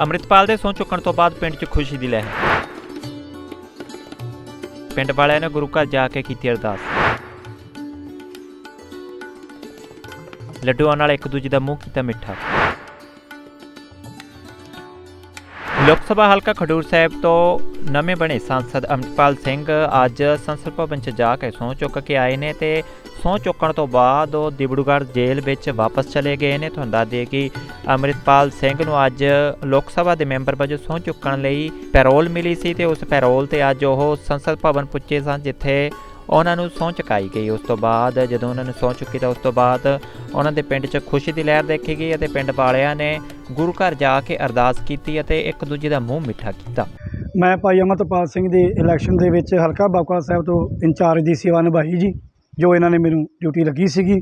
ਅੰਮ੍ਰਿਤਪਾਲ ਦੇ ਸਹੁੰ ਚੁੱਕਣ ਤੋਂ ਬਾਅਦ ਪਿੰਡ 'ਚ ਖੁਸ਼ੀ ਦੀ ਲਹਿਰ। ਪਿੰਡ ਵਾਲਿਆਂ ਨੇ ਗੁਰੂ ਘਰ ਜਾ ਕੇ ਕੀਤੀ ਅਰਦਾਸ। ਲੱਡੂਆਂ ਨਾਲ ਇੱਕ ਦੂਜੇ ਦਾ ਮੂੰਹ ਕੀਤਾ ਮਿੱਠਾ। ਲੋਕ ਸਭਾ ਹਲਕਾ ਖਡੂਰ ਸਾਹਿਬ ਤੋਂ ਨਵੇਂ ਬਣੇ ਸੰਸਦ ਅੰਮ੍ਰਿਤਪਾਲ ਸਿੰਘ ਅੱਜ ਸੰਸਦ ਭਵਨ 'ਚ ਜਾ ਕੇ ਸਹੁੰ ਚੁੱਕ ਕੇ ਆਏ ਨੇ ਤੇ ਸਹੁੰ ਚੁੱਕਣ ਤੋਂ ਬਾਅਦ ਉਹ ਦਿਬੜੂਗੜ੍ਹ ਜੇਲ੍ਹ ਵਿੱਚ ਵਾਪਸ ਚਲੇ ਗਏ ਨੇ। ਤੁਹਾਨੂੰ ਦੱਸ ਦਈਏ ਕਿ ਅੰਮ੍ਰਿਤਪਾਲ ਸਿੰਘ ਨੂੰ ਅੱਜ ਲੋਕ ਸਭਾ ਦੇ ਮੈਂਬਰ ਵਜੋਂ ਸਹੁੰ ਚੁੱਕਣ ਲਈ ਪੈਰੋਲ ਮਿਲੀ ਸੀ ਤੇ ਉਸ ਪੈਰੋਲ ਤੇ ਅੱਜ ਉਹ ਸੰਸਦ ਭਵਨ ਪੁੱਜੇ ਸਨ, ਜਿੱਥੇ ਉਹਨਾਂ ਨੂੰ ਸਹੁੰ ਚੁਕਾਈ ਗਈ। ਉਸ ਤੋਂ ਬਾਅਦ ਜਦੋਂ ਉਹਨਾਂ ਨੂੰ ਸਹੁੰ ਚੁੱਕੀ ਤਾਂ ਉਸ ਤੋਂ ਬਾਅਦ ਉਹਨਾਂ ਦੇ ਪਿੰਡ 'ਚ ਖੁਸ਼ੀ ਦੀ ਲਹਿਰ ਦੇਖੀ ਗਈ ਅਤੇ ਪਿੰਡ ਵਾਲਿਆਂ ਨੇ ਗੁਰੂ ਘਰ ਜਾ ਕੇ ਅਰਦਾਸ ਕੀਤੀ ਅਤੇ ਇੱਕ ਦੂਜੇ ਦਾ ਮੂੰਹ ਮਿੱਠਾ ਕੀਤਾ। ਮੈਂ ਭਾਈ ਅਮਰਤਪਾਲ ਸਿੰਘ ਦੇ ਇਲੈਕਸ਼ਨ ਦੇ ਵਿੱਚ ਹਲਕਾ ਬਾਬਾ ਸਾਹਿਬ ਤੋਂ ਇੰਚਾਰਜ ਦੀ ਸੇਵਾ ਨਿਭਾਈ ਜੀ, ਜੋ ਇਹਨਾਂ ਨੇ ਮੈਨੂੰ ਡਿਊਟੀ ਲੱਗੀ ਸੀਗੀ।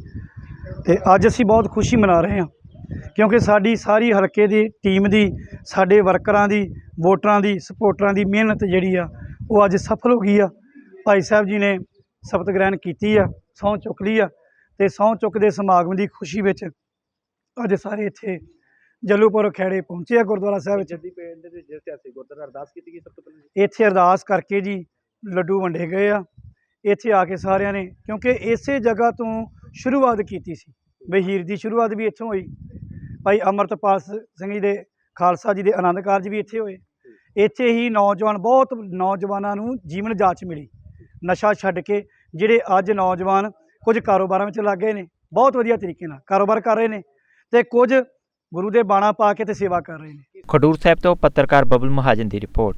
ਤੇ ਅੱਜ ਅਸੀਂ ਬਹੁਤ ਖੁਸ਼ੀ ਮਨਾ ਰਹੇ ਹਾਂ, ਕਿਉਂਕਿ ਸਾਡੀ ਸਾਰੀ ਹਲਕੇ ਦੀ ਟੀਮ ਦੀ, ਸਾਡੇ ਵਰਕਰਾਂ ਦੀ, ਵੋਟਰਾਂ ਦੀ ਸਪੋਰਟਰਾਂ ਦੀ ਮਿਹਨਤ ਜਿਹੜੀ ਆ, ਉਹ ਅੱਜ ਸਫਲ ਹੋ ਗਈ ਆ। ਭਾਈ ਸਾਹਿਬ ਜੀ ਨੇ ਸ਼ਪਤ ਗ੍ਰਹਿਣ ਕੀਤੀ ਆ, ਸਹੁੰ ਚੁੱਕ ਲਈ ਆ ਤੇ ਸਹੁੰ ਚੁੱਕ ਦੇ ਸਮਾਗਮ ਦੀ ਖੁਸ਼ੀ ਵਿੱਚ ਅੱਜ ਸਾਰੇ ਇੱਥੇ ਜੱਲੂਪੁਰ ਖੇੜੇ ਪਹੁੰਚੇ ਆ ਗੁਰਦੁਆਰਾ ਸਾਹਿਬ ਵਿੱਚ। ਜੱਦੀ ਪਿੰਡ ਦੇ ਜਿਸ ਇਤਿਹਾਸਿਕ ਗੁਰਦੁਆਰਾ ਅਰਦਾਸ ਕੀਤੀ ਗਈ ਸਭ ਤੋਂ ਪਹਿਲਾਂ ਇੱਥੇ ਅਰਦਾਸ ਕਰਕੇ ਜੀ ਲੱਡੂ ਵੰਡੇ ਗਏ ਆ। ਇੱਥੇ ਆ ਕੇ ਸਾਰਿਆਂ ਨੇ ਕਿਉਂਕਿ ਇਸੇ ਜਗ੍ਹਾ ਤੋਂ ਸ਼ੁਰੂਆਤ ਕੀਤੀ ਸੀ। ਬਈ ਹੀਰ ਦੀ ਸ਼ੁਰੂਆਤ ਵੀ ਇੱਥੋਂ ਹੋਈ। ਭਾਈ ਅਮਰਤਪਾਲ ਸਿੰਘ ਜੀ ਦੇ ਖਾਲਸਾ ਜੀ ਦੇ ਆਨੰਦ ਕਾਰਜ ਵੀ ਇੱਥੇ ਹੋਏ। ਇੱਥੇ ਹੀ ਨੌਜਵਾਨ ਬਹੁਤ ਨੌਜਵਾਨਾਂ ਨੂੰ ਜੀਵਨ ਜਾਚ ਮਿਲੀ। ਨਸ਼ਾ ਛੱਡ ਕੇ ਜਿਹੜੇ ਅੱਜ ਨੌਜਵਾਨ ਕੁਝ ਕਾਰੋਬਾਰਾਂ ਵਿੱਚ ਲੱਗ ਗਏ ਨੇ ਬਹੁਤ ਵਧੀਆ ਤਰੀਕੇ ਨਾਲ ਕਾਰੋਬਾਰ ਕਰ ਰਹੇ ਨੇ। ਤੇ ਕੁਝ ਗੁਰੂ ਦੇ ਬਾਣਾ ਪਾ ਕੇ ਤੇ ਸੇਵਾ ਕਰ ਰਹੇ ਨੇ। ਖਡੂਰ ਸਾਹਿਬ ਤੋਂ ਪੱਤਰਕਾਰ ਬਬਲ ਮਹਾਜਨ ਦੀ ਰਿਪੋਰਟ।